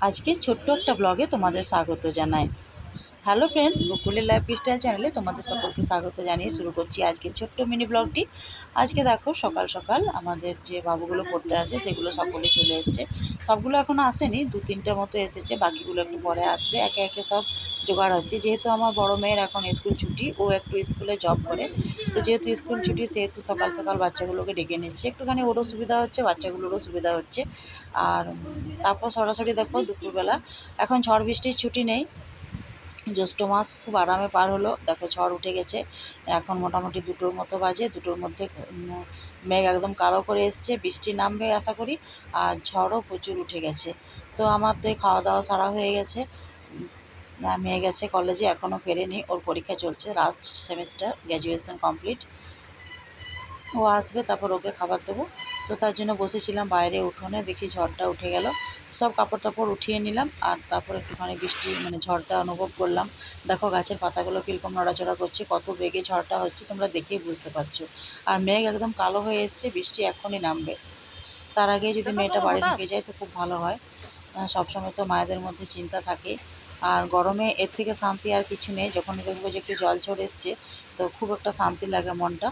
আজকে ছোট্ট একটা ব্লগে তোমাদের স্বাগত জানাই। হ্যালো ফ্রেন্ডস, বকুলের লাইফ স্টাইল চ্যানেলে তোমাদের সকলকে স্বাগত জানিয়ে শুরু করছি আজকে ছোট্ট মিনি ব্লগটি। আজকে দেখো, সকাল সকাল আমাদের যে বাবুগুলো পড়তে আসে, সেগুলো সকলে চলে এসছে। সবগুলো এখনও আসেনি, দু তিনটে মতো এসেছে, বাকিগুলো একটু পরে আসবে। একে একে সব জোগাড় হচ্ছে। যেহেতু আমার বড় মেয়ের এখন স্কুল ছুটি, ও একটু স্কুলে জব করে। তো যেহেতু স্কুল ছুটি, সেহেতু সকাল সকাল বাচ্চাগুলোকে ডেকে নিচ্ছে। একটুখানি ওরও সুবিধা হচ্ছে, বাচ্চাগুলোরও সুবিধা হচ্ছে। আর তারপর সরাসরি দেখো দুপুরবেলা। এখন ঝড় বৃষ্টির ছুটি নেই। জ্যৈষ্ঠ মাস খুব আরামে পার হলো। দেখো ঝড় উঠে গেছে। এখন মোটামুটি দুটোর মতো বাজে। দুটোর মধ্যে মেঘ একদম কালো করে এসছে, বৃষ্টি নামবে আশা করি। আর ঝড়ও প্রচুর উঠে গেছে। তো আমার তো খাওয়া দাওয়া সারা হয়ে গেছে। মেয়ে গেছে কলেজে এখনও ফেরেনি। ওর পরীক্ষা চলছে লাস্ট সেমিস্টার গ্র্যাজুয়েশন কমপ্লিট ও আসবে, তারপর ওকে খাবার দেবো। তো তার জন্য বসেছিলাম বাইরে উঠোনে দেখি ঝড়টা উঠে গেল। সব কাপড় টাপড় উঠিয়ে নিলাম আর তারপর একটুখানি বৃষ্টি মানে ঝড়টা অনুভব করলাম। দেখো গাছের পাতাগুলো কীরকম নড়াচড়া করছে কত বেগে ঝড়টা হচ্ছে তোমরা দেখেই বুঝতে পারছ। আর মেঘ একদম কালো হয়ে এসছে বৃষ্টি এখনই নামবে। তার আগে যদি মেয়েটা বাড়ি ঢুকে যায় তো খুব ভালো হয়। সবসময় তো মায়েদের মধ্যে চিন্তা থাকে। আর গরমে এর থেকে শান্তি আর কিছু নেই। যখন দেখব যে একটু জল ঝড় এসছে, তো খুব একটা শান্তি লাগে মনটা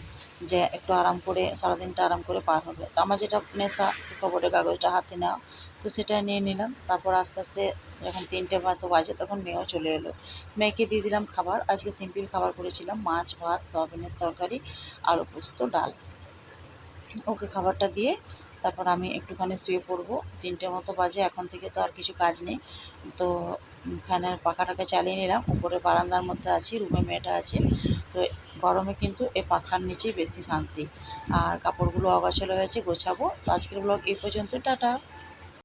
যে একটু আরাম করে, সারাদিনটা আরাম করে পার হবে। তো আমার যেটা নেশা খবরের কাগজটা হাতে নেওয়া, তো সেটা নিয়ে নিলাম। তারপর আস্তে আস্তে যখন তিনটে মতো বাজে তখন মেয়েও চলে এলো। মেয়েকে দিয়ে দিলাম খাবার। আজকে সিম্পল খাবার করেছিলাম, মাছ, ভাত, সয়াবিনের তরকারি, আলু পোস্ত, ডাল। ওকে খাবারটা দিয়ে তারপর আমি একটুখানি শুয়ে পড়ব। তিনটে মতো বাজে, এখন থেকে তো আর কিছু কাজ নেই। তো ফ্যানের পাখাটাকে চালিয়ে নিলাম। উপরে বারান্দার মধ্যে আছি, রুমে মেয়েটা আছে। তো গরমে কিন্তু এ পাখার নিচেই বেশি শান্তি। আর কাপড়গুলো অগাছালো হয়েছে, গোছাবো। তো আজকের ব্লগ এই পর্যন্ত, টাটা।